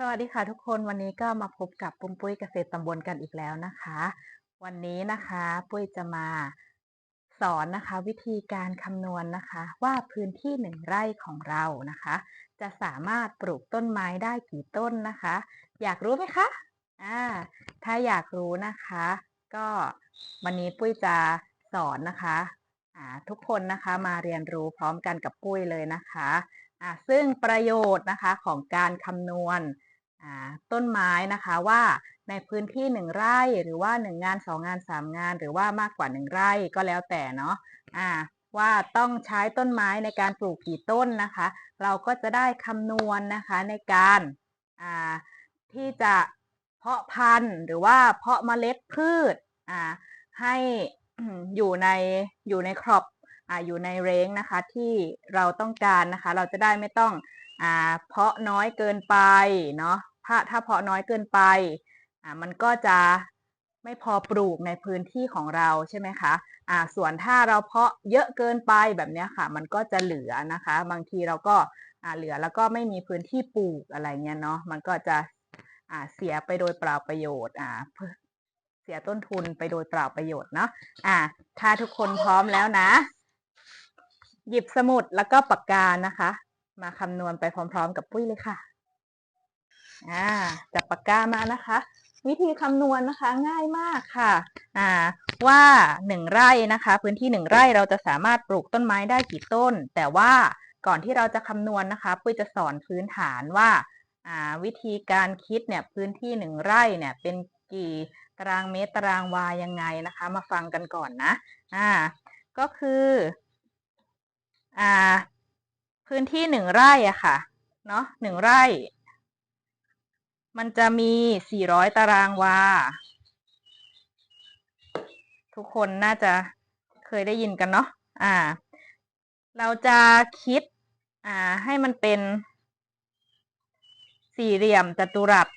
สวัสดีค่ะทุกคนวันนี้ก็มาพบกับปุ้มปุ้ยเกษตรตำบลกันอีกแล้วนะคะ วันนี้นะคะปุ้ยจะมาสอนนะคะ วิธีการคำนวณนะคะ ว่าพื้นที่หนึ่งไร่ของเรานะคะ จะสามารถปลูกต้นไม้ได้กี่ต้นนะคะ อยากรู้ไหมคะอ่าถ้าอยากรู้นะคะ ก็วันนี้ปุ้ยจะสอนนะคะอ่าทุกคนนะคะมาเรียนรู้พร้อมกันกับปุ้ยเลยนะคะอ่าซึ่งประโยชน์นะคะของการคำนวณ ต้นไม้นะคะว่าในพื้นที่หนึ่งไร่หรือว่าหนึ่งงานสองงานสามงาน หรือว่ามากกว่าหนึ่งไร่ก็แล้วแต่เนาะอ่าว่าต้องใช้ต้นไม้ในการปลูกกี่ต้นนะคะ เราก็จะได้คำนวณนะคะในการที่จะเพาะพันธุ์หรือว่าเพาะเมล็ดพืชให้อยู่ในอยู่ในครอบออยู่ในเร้งนะคะที่เราต้องการนะคะ เราจะได้ไม่ต้องอเพาะน้อยเกินไปเนาะ ถ้าถ้าเพาะน้อยเกินไปอ่ามันก็จะไม่พอปลูกในพื้นที่ของเราใช่ไหมคะอ่าส่วนถ้าเราเพาะเยอะเกินไปแบบนี้ค่ะ มันก็จะเหลือนะคะ บางทีเราก็อ่าเหลือแล้วก็ไม่มีพื้นที่ปลูกอะไรเงี้ยเนาะมันก็จะอ่าเสียไปโดยเปล่าประโยชน์อ่าเสียต้นทุนไปโดยเปล่าประโยชน์เนาะอ่าถ้าทุกคนพร้อมแล้วนะ หยิบสมุดแล้วก็ปากกานะคะ มาคำนวณไปพร้อม ๆ กับปุ้ยเลยค่ะ อ่าจับปากกามานะคะ วิธีคำนวณนะคะง่ายมากค่ะอ่าว่าหนึ่งไร่นะคะ พื้นที่หนึ่งไร่เราจะสามารถปลูกต้นไม้ได้กี่ต้น แต่ว่าก่อนที่เราจะคำนวณนะคะปุ้ยจะสอนพื้นฐานว่าอ่าวิธีการคิดเนี่ยพื้นที่หนึ่งไร่เนี่ยเป็นกี่ตารางเมตรตารางวายังไงนะคะ มาฟังกันก่อนนะอ่าก็คืออ่าพื้นที่หนึ่งไร่อะค่ะเนาะหนึ่งไร่ มันจะมีสี่ร้อยตารางวา ทุกคนน่าจะเคยได้ยินกันเนาะ อ่า เราจะคิด อ่า ให้มันเป็นสี่เหลี่ยมจัตุรัส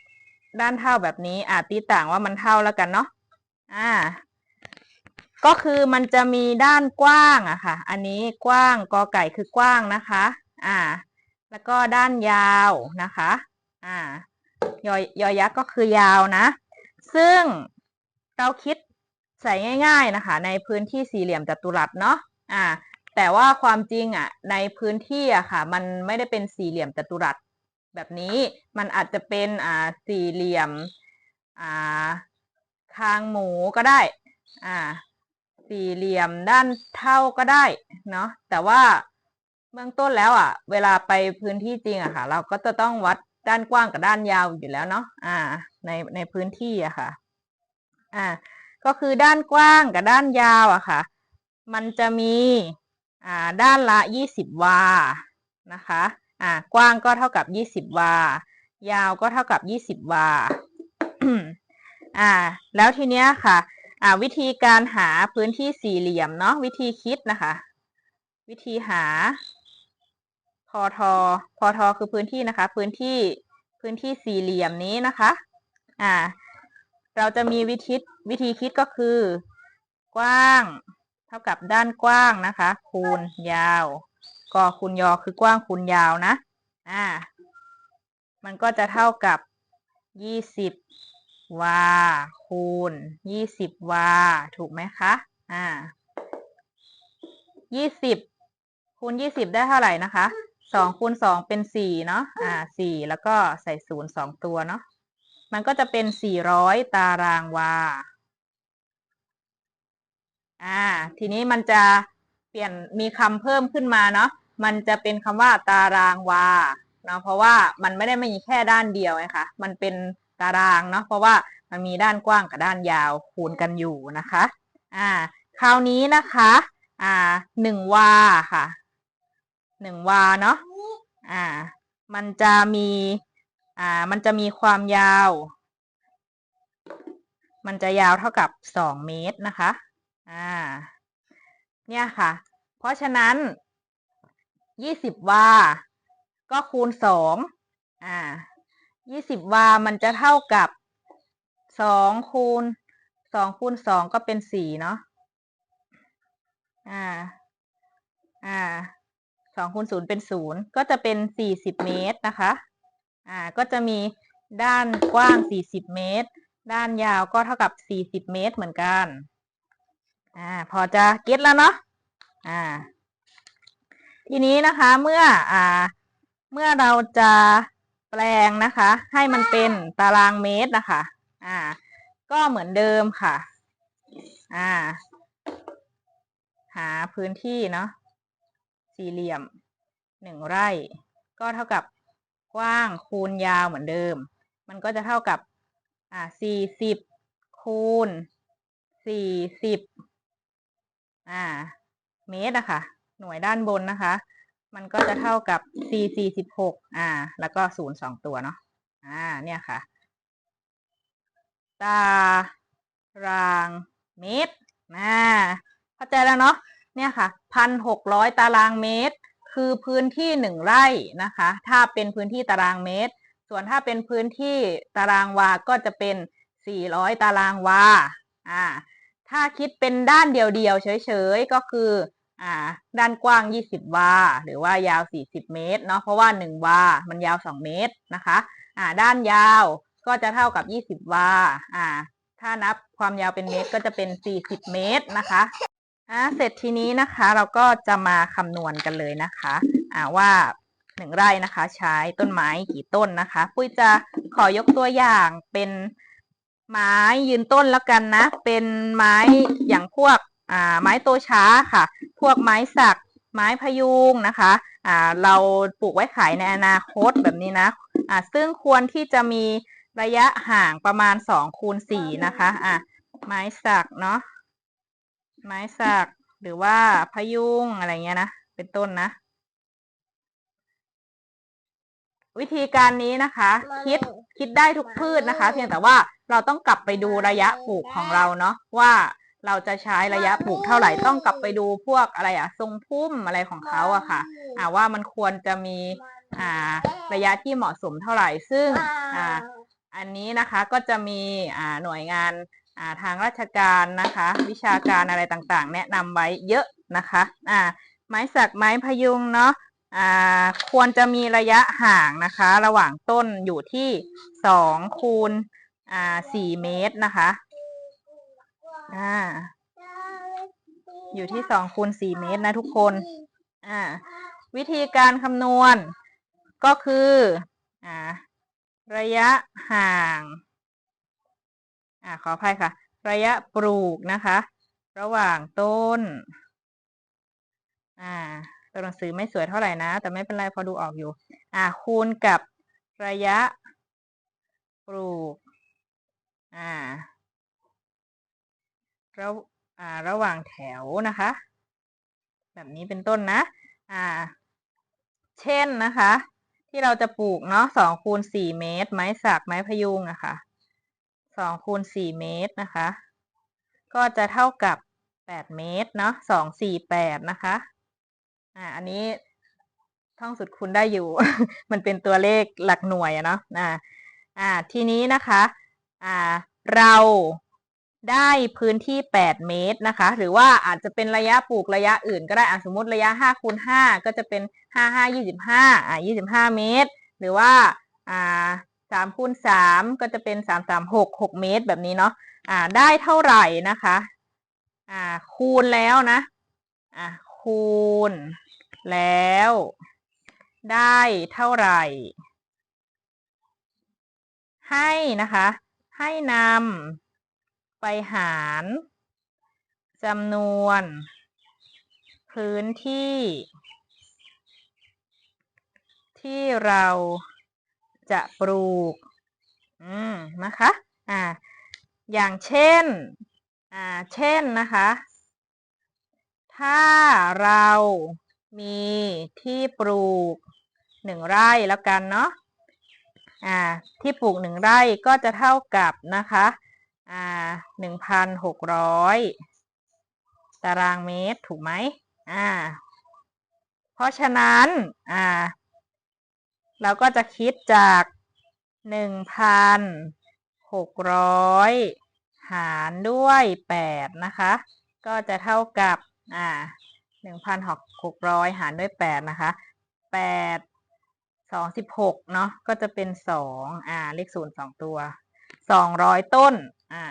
ด้านเท่าแบบนี้ อ่าตีต่างว่ามันเท่าแล้วกันเนาะ อ่า ก็คือมันจะมีด้านกว้างอะค่ะ อันนี้กว้างกอไก่คือกว้างนะคะ อ่า แล้วก็ด้านยาวนะคะ อ่า ยอยอยักษ์ก็คือยาวนะ ซึ่งเราคิดใส่ง่าย ๆนะคะ ในพื้นที่สี่เหลี่ยมจัตุรัสเนาะอ่า แต่ว่าความจริงอะ ในพื้นที่อะค่ะ มันไม่ได้เป็นสี่เหลี่ยมจัตุรัส แบบนี้มันอาจจะเป็นอ่าสี่เหลี่ยมอ่าคางหมูก็ได้ อ่า สี่เหลี่ยมด้านเท่าก็ได้เนาะแต่ว่าเบื้องต้นแล้วอะ เวลาไปพื้นที่จริงอะค่ะ เราก็จะต้องวัด ด้านกว้างกับด้านยาวอยู่แล้วเนาะอ่า ในในพื้นที่อะค่ะ อ่า ก็คือด้านกว้างกับด้านยาวอะค่ะ มันจะมีอ่าด้านละยี่สิบวานะคะอ่ากว้างก็เท่ากับยี่สิบวา ยาวก็เท่ากับยี่สิบวาอ่า แล้วทีเนี้ยค่ะ อ่า วิธีการหาพื้นที่สี่เหลี่ยมเนาะวิธีคิดนะคะ วิธีหา พอทอพอทอคือพื้นที่นะคะ พื้นที่พื้นที่สี่เหลี่ยมนี้นะคะ อ่า เราจะมีวิธีวิธีคิดก็คือ กว้าง เท่ากับด้านกว้างนะคะ คูณยาวก็คูณยอคือกว้างคูณยาวนะ อ่า มันก็จะเท่ากับยี่สิบวาคูณยี่สิบวาถูกไหมคะ อ่ายี่สิบคูณยี่สิบได้เท่าไหร่นะคะ สองคูณสองเป็นสี่เนาะ อ่าสี่แล้วก็ใส่ศูนย์สองตัวเนาะ มันก็จะเป็นสี่ร้อยตารางวา อ่า ทีนี้มันจะเปลี่ยนมีคำเพิ่มขึ้นมาเนาะ มันจะเป็นคำว่าตารางวา เนาะ เพราะว่ามันไม่ได้มีแค่ด้านเดียวไงคะ มันเป็นตารางเนาะ เพราะว่ามันมีด้านกว้างกับด้านยาวคูณกันอยู่นะคะ อ่า คราวนี้นะคะ อ่าหนึ่งวาค่ะ หนึ่งวาเนาะอ่า มันจะมี อ่า มันจะมีความยาว มันจะยาวเท่ากับสองเมตรนะคะ อ่า เนี่ยค่ะ เพราะฉะนั้นยี่สิบวา ก็คูณสอง อ่ายี่สิบวา มันจะเท่ากับสองคูณสองคูณสองก็เป็นสี่เนาะ อ่า อ่า องคูณศูนย์เป็นศูนย์ก็จะเป็นสี่สิบเมตรนะคะ อ่า ก็จะมีด้านกว้าง40เมตร ด้านยาวก็เท่ากับ40เมตรเหมือนกัน อ่า พอจะเก็ตแล้วเนาะ อ่า ทีนี้นะคะเมื่อ อ่า เมื่อเราจะแปลงนะคะ ให้มันเป็นตารางเมตรนะคะ อ่า ก็เหมือนเดิมค่ะ อ่า หาพื้นที่เนาะ สี่เหลี่ยมหนึ่งไร่ ก็เท่ากับกว้างคูณยาวเหมือนเดิม มันก็จะเท่ากับอ่าสี่สิบคูณสี่สิบอ่า เมตรอะค่ะ หน่วยด้านบนนะคะ มันก็จะเท่ากับ c สี่สิบหกอ่า แล้วก็ศูนย์สองตัวเนาะอ่า เนี่ยค่ะ ตารางเมตรอ่าเข้าใจแล้วเนาะ เนี่ยค่ะพันหกร้อยตารางเมตร คือพื้นที่หนึ่งไร่นะคะ ถ้าเป็นพื้นที่ตารางเมตร ส่วนถ้าเป็นพื้นที่ตารางวาก็จะเป็นสี่ร้อยตารางวาอ่าถ้าคิดเป็นด้านเดียวๆเฉยๆก็คืออ่าด้านกว้าง 20 วา หรือว่ายาว 40 เมตรเนาะเพราะว่า 1 วา มันยาว 2 เมตรนะคะอ่าด้านยาวก็จะเท่ากับ 20 วาอ่าถ้านับความยาวเป็นเมตรก็จะเป็น 40 เมตรนะคะ อ่าเสร็จทีนี้นะคะเราก็จะมาคำนวณกันเลยนะคะอ่าว่าหนึ่งไร่นะคะ ใช้ต้นไม้กี่ต้นนะคะ ปุ้ยจะขอยกตัวอย่างเป็นไม้ยืนต้นแล้วกันนะ เป็นไม้อย่างพวกอ่าไม้โตช้าค่ะ พวกไม้สักไม้พยุงนะคะอ่าเราปลูกไว้ขายในอนาคตแบบนี้นะอ่าซึ่งควรที่จะมีระยะห่างประมาณสองคูณสี่นะคะอ่าไม้สักเนาะ ไม้สักหรือว่าพยุงอะไรเงี้ยนะ เป็นต้นนะ วิธีการนี้นะคะ คิดคิดได้ทุกพืชนะคะ เพียงแต่ว่าเราต้องกลับไปดูระยะปลูกของเราเนาะว่าเราจะใช้ระยะปลูกเท่าไหร่ต้องกลับไปดูพวกอะไรอะทรงพุ่มอะไรของเขาอะค่ะ อ่าว่ามันควรจะมีอ่าระยะที่เหมาะสมเท่าไหร่ซึ่งอ่าอันนี้นะคะก็จะมีอ่าหน่วยงานอ่า ทางราชการนะคะ วิชาการอะไรต่างๆ แนะนำไว้เยอะนะคะอ่าไม้สักไม้พยุงเนาะอ่าควรจะมีระยะห่างนะคะ ระหว่างต้นอยู่ที่สองคูณอ่าสี่เมตรนะคะอ่าอยู่ที่สองคูณสี่เมตรนะทุกคนอ่าวิธีการคำนวณก็คืออ่าระยะห่าง อ่าขออภัยค่ะ ระยะปลูกนะคะ ระหว่างต้น อ่าตัวหนังสือไม่สวยเท่าไหร่นะ แต่ไม่เป็นไรพอดูออกอยู่ อ่าคูณกับระยะปลูก อ่าระอ่าระหว่างแถวนะคะ แบบนี้เป็นต้นนะ อ่า เช่นนะคะ ที่เราจะปลูกเนาะสองคูณสี่เมตร ไม้สักไม้พยุงอะคะ่ะ องคูณสี่เมตรนะคะ ก็จะเท่ากับแปดเมตรเนาะสองสี่แปดนะคะ อ่า อันนี้ท่องสุดคูณได้อยู่ มันเป็นตัวเลขหลักหน่วยเนาะ อ่า อ่า ทีนี้นะคะ อ่า เราได้พื้นที่ 8 เมตรนะคะ หรือว่าอาจจะเป็นระยะปลูกระยะอื่นก็ได้ สมมติระยะ5คูณ5ก็จะเป็น 5 5 25 อ่า25 เมตร หรือว่า อ่า 3คูณ3ก็จะเป็น3 3 6 6เมตรแบบนี้เนาะอ่าได้เท่าไหร่นะคะ อ่า คูณแล้วนะ อ่าคูณ แล้ว ได้เท่าไหร่ ให้นะคะ ให้นำไปหารจำนวน พื้นที่ ที่เรา จะปลูก อืมนะคะ อ่า อย่างเช่น อ่า เช่นนะคะ ถ้าเรามีที่ปลูกหนึ่งไร่แล้วกันเนาะ อ่า ที่ปลูกหนึ่งไร่ก็จะเท่ากับนะคะ อ่าหนึ่งพันหกร้อยตารางเมตรถูกไหมอ่า เพราะฉะนั้น อ่า เราก็จะคิดจากหนึ่งพันหกร้อยหารด้วยแปดนะคะ ก็จะเท่ากับอ่าหนึ่งพันหกร้อยหารด้วยแปดนะคะแปดสองสิบหกเนาะก็จะเป็นสองอ่าเลขศูนย์สองตัวสองร้อยต้นอ่า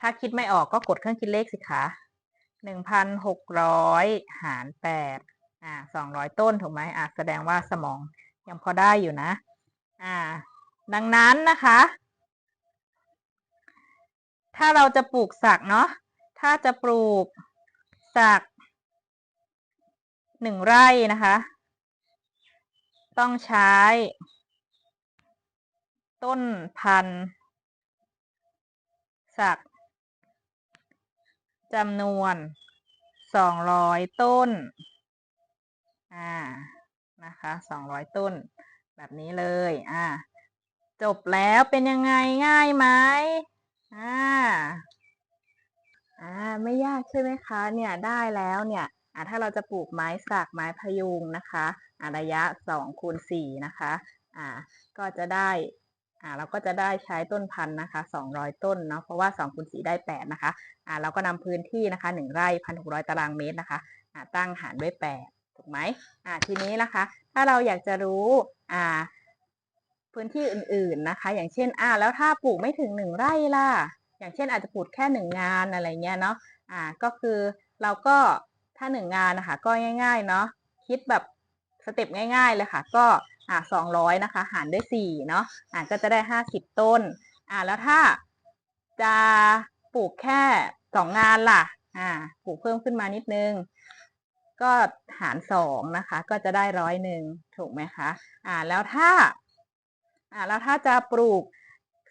ถ้าคิดไม่ออกก็กดเครื่องคิดเลขสิคะหนึ่งพันหกร้อยหารแปดอ่าสองร้อยต้นถูกไหมอ่าแสดงว่าสมอง ยังพอได้อยู่นะ อ่า ดังนั้นนะคะ ถ้าเราจะปลูกสักเนาะ ถ้าจะปลูกสักหนึ่งไร่นะคะ ต้องใช้ ต้นพันธุ์สักจำนวนสองร้อยต้น อ่า นะคะสองร้อยต้น แบบนี้เลยอ่าจบแล้วเป็นยังไงง่ายไหมอ่าอ่าไม่ยากใช่ไหมคะเนี่ยได้แล้วเนี่ยอ่าถ้าเราจะปลูกไม้สักไม้พยุงนะคะอ่าระยะสองคูณสี่นะคะอ่าก็จะได้อ่าเราก็จะได้ใช้ต้นพันธุ์นะคะสองร้อยต้นเนาะเพราะว่าสองคูณสี่ได้แปดนะคะอ่าเราก็นำพื้นที่นะคะหนึ่งไร่พันหกร้อยตารางเมตรนะคะอ่าตั้งหารด้วยแปด ถูกไหมอ่าทีนี้นะคะ ถ้าเราอยากจะรู้อ่าพื้นที่อื่นๆนะคะ อย่างเช่นอ่าแล้วถ้าปลูกไม่ถึงหนึ่งไร่ล่ะ อย่างเช่นอาจจะปลูกแค่หนึ่งงานอะไรเงี้ยเนาะอ่าก็คือเราก็ถ้าหนึ่งงานนะคะ ก็ง่าย ๆ เนาะคิดแบบสเต็ปง่าย ๆ เลยค่ะ ก็อ่าสองร้อยนะคะ หารด้วยสี่เนาะอ่าก็จะได้ห้าสิบต้นอ่าแล้วถ้าจะปลูกแค่สองงานล่ะอ่าปลูกเพิ่มขึ้นมานิดนึง ก็หารสองนะคะ ก็จะได้ร้อยหนึ่งถูกไหมคะอ่าแล้วถ้าอ่าแล้วถ้าจะปลูก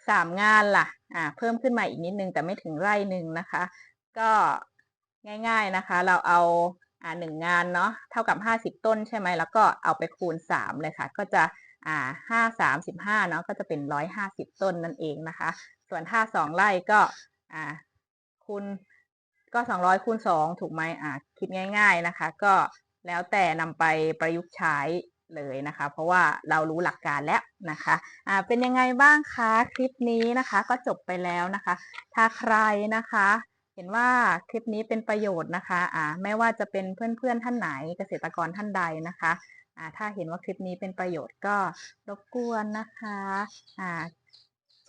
สามงานล่ะอ่าเพิ่มขึ้นมาอีกนิดนึงแต่ไม่ถึงไร่หนึ่งนะคะ ก็ง่าย ๆนะคะ เราเอาอ่าหนึ่งงานเนาะเท่ากับห้าสิบต้นใช่ไหมแล้วก็เอาไปคูณสามเลยค่ะ ก็จะอ่าห้าสามสิบห้าเนาะก็จะเป็นร้อยห้าสิบต้นนั่นเองนะคะ ส่วนถ้าสองไร่ก็อ่าคูณก็สองร้อยคูณสองถูกไหมอ่า คิดง่าย ๆนะคะ ก็แล้วแต่นำไปประยุกต์ใช้เลยนะคะ เพราะว่าเรารู้หลักการแล้วนะคะอ่าเป็นยังไงบ้างคะคลิปนี้นะคะก็จบไปแล้วนะคะ ถ้าใครนะคะ เห็นว่าคลิปนี้เป็นประโยชน์นะคะอ่าไม่ว่าจะเป็นเพื่อนๆท่านไหนเกษตรกรท่านใดนะคะอ่าถ้าเห็นว่าคลิปนี้เป็นประโยชน์ก็รบกวนนะคะอ่า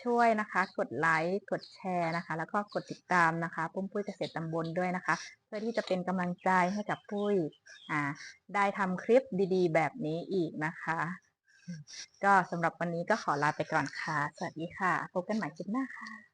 ช่วยนะคะ กดไลค์กดแชร์นะคะ แล้วก็กดติดตามนะคะปุ้มปุ้ยเกษตรตำบลด้วยนะคะ เพื่อที่จะเป็นกำลังใจให้กับปุ้ยอ่าได้ทำคลิปดีๆ แบบนี้อีกนะคะ ก็สำหรับวันนี้ก็ขอลาไปก่อนค่ะ สวัสดีค่ะ พบกันใหม่คลิปหน้าค่ะ